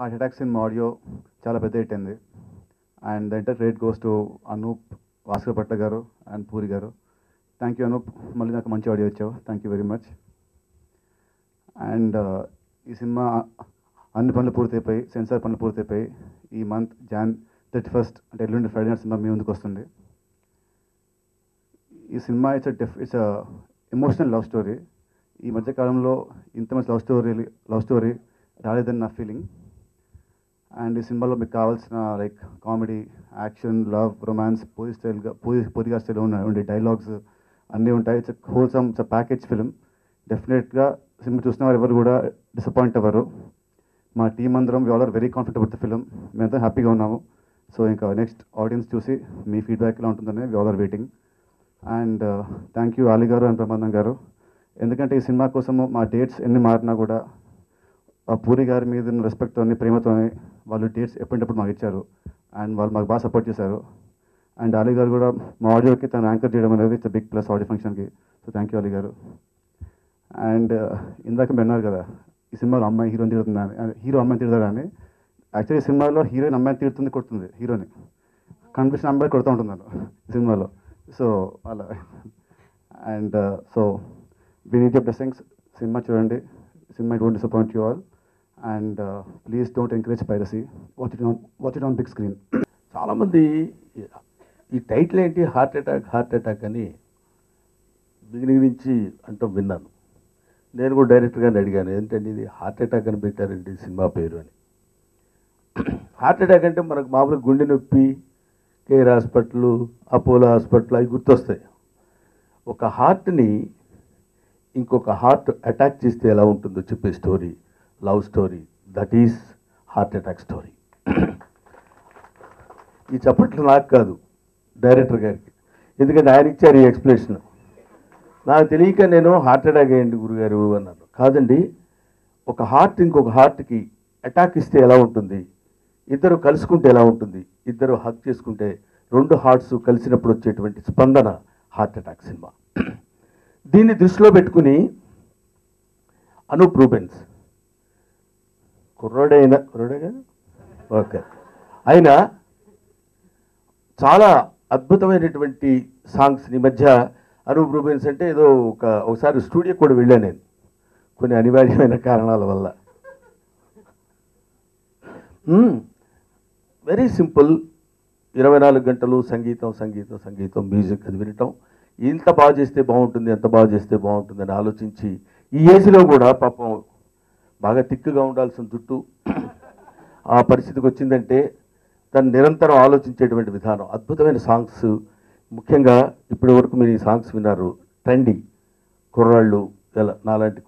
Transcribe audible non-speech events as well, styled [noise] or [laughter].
Heart attack cinema audio చాలా పెద్ద hit అయింది. And the inter rate goes to Anup Bhaskar Bhatla గారు and puri గారు. థ్యాంక్ యూ అనూప్ మళ్ళీ నాకు మంచి ఆడియో ఇచ్చావు. Thank you very much and ఈ సినిమా అన్ని పనులు పూర్తయిపోయి సెన్సార్ పనులు పూర్తయిపోయి ఈ మంత్ జాన్ థర్టీ ఫస్ట్ అంటే ఎల్లుండి ఫ్రైడే నైట్ సినిమా మీ ముందుకు వస్తుంది. ఈ cinema it's def it's emotional love story ఈ మధ్యకాలంలో ఇంత మంచి లవ్ స్టోరీ లవ్ స్టోరీ రాలేదని నా ఫీలింగ్ అండ్ ఈ సినిమాలో మీకు కావాల్సిన like comedy action love romance Puri స్టైల్గా పూజ పూరిగా స్టైల్ ఉండే డైలాగ్స్ అన్నీ ఉంటాయి. It's wholesome it's package film డెఫినెట్గా సినిమా చూసిన వారు ఎవరు కూడా డిసప్పాయింట్ అవ్వరు. మా టీం అందరం we all are very confident with the film మేమంతా హ్యాపీగా ఉన్నాము. సో ఇంకా నెక్స్ట్ ఆడియన్స్ చూసి మీ ఫీడ్బ్యాక్ ఎలా ఉంటుందని we all are waiting and thank you Ali గారు అండ్ ప్రమాదం గారు. ఎందుకంటే ఈ సినిమా కోసము మా డేట్స్ ఎన్ని మారినా కూడా పూరి గారి మీద ఉన్న రెస్పెక్ట్తోని ప్రేమతోని వాళ్ళు డేట్స్ ఎప్పటికప్పుడు మాకు ఇచ్చారు. అండ్ వాళ్ళు మాకు బాగా సపోర్ట్ చేశారు. అండ్ అలీ గారు కూడా మా ఆడియోకి తను యాంకర్ చేయడం అనేది ఇట్స్ బిగ్ ప్లస్ ఆడియో ఫంక్షన్కి సో థ్యాంక్ యూ అలీ గారు. అండ్ uh, ఇందాక మీరు అన్నారు కదా ఈ సినిమాలో అమ్మాయి హీరోని తిడుతుందని హీరో అమ్మాయిని తిడతాడని యాక్చువల్లీ ఈ సినిమాలో హీరోయిన్ అమ్మాయిని తిడుతుంది కొడుతుంది హీరోని కన్ఫ్యూషన్ అమ్మాయి కొడుతూ ఉంటున్నారు ఈ సినిమాలో. సో అలా. And so we blessings cinema చూడండి. Cinema don't disappoint you all and please don't encourage piracy watch it on watch it on big screen చాలామంది ఈ టైటిల్ ఏంటి? హార్ట్ అటాక్ హార్ట్ అటాక్ అని బిగినింగ్ నుంచి అంటూ విన్నాను. నేను కూడా డైరెక్ట్గా అడిగాను ఏంటంటే ఇది? హార్ట్ అటాక్ అని పెట్టారండి సినిమా పేరు అని. [clears throat] హార్ట్ అటాక్ అంటే మనకు మామూలుగా గుండె నొప్పి కేర్ హాస్పిటల్ అపోలో హాస్పిటల్ అవి గుర్తొస్తాయి. ఒక హార్ట్ని ఇంకొక హార్ట్ అటాక్ చేస్తే ఎలా ఉంటుందో చెప్పే story love story. That is heart attack story ఈ చప్పట్లు నాకు కాదు డైరెక్టర్ గారికి. ఎందుకంటే ఆయన ఇచ్చారు ఈ ఎక్స్ప్లెనేషన్. నాకు తెలియక నేను హార్ట్ అటాక్ అయ్యండి గురుగారు అన్నాను కాదండి ఒక హార్ట్ ఇంకొక హార్ట్కి అటాక్ ఇస్తే ఎలా ఉంటుంది? ఇద్దరు కలుసుకుంటే ఎలా ఉంటుంది? ఇద్దరు హక్ చేసుకుంటే రెండు హార్ట్స్ కలిసినప్పుడు వచ్చేటువంటి స్పందన హార్ట్ అటాక్ సినిమా. దీన్ని దృష్టిలో పెట్టుకుని అనూప్ రూబెన్స్ కుర్రోడైనా కుర్రోడేగా ఓకే. అయినా చాలా అద్భుతమైనటువంటి సాంగ్స్ ఈ మధ్య అనూప్ రూబెన్స్ అంటే ఏదో ఒక ఒకసారి స్టూడియో కూడా వెళ్ళాను నేను కొన్ని అనివార్యమైన కారణాల వల్ల. Very simple. ఇరవై నాలుగు గంటలు సంగీతం సంగీతం సంగీతం మ్యూజిక్ అది వినటం. ఇంత బాగా చేస్తే బాగుంటుంది ఎంత బాగా చేస్తే బాగుంటుంది అని ఆలోచించి ఈ ఏజ్లో కూడా పాపం బాగా తిక్కుగా ఉండాల్సిన జుట్టు. ఆ పరిస్థితికి వచ్చిందంటే దాన్ని నిరంతరం ఆలోచించేటువంటి విధానం అద్భుతమైన సాంగ్స్. ముఖ్యంగా ఇప్పటి వరకు మీరు ఈ సాంగ్స్ విన్నారు. ట్రెండింగ్ కుర్రాళ్ళు ఇలా నాలాంటి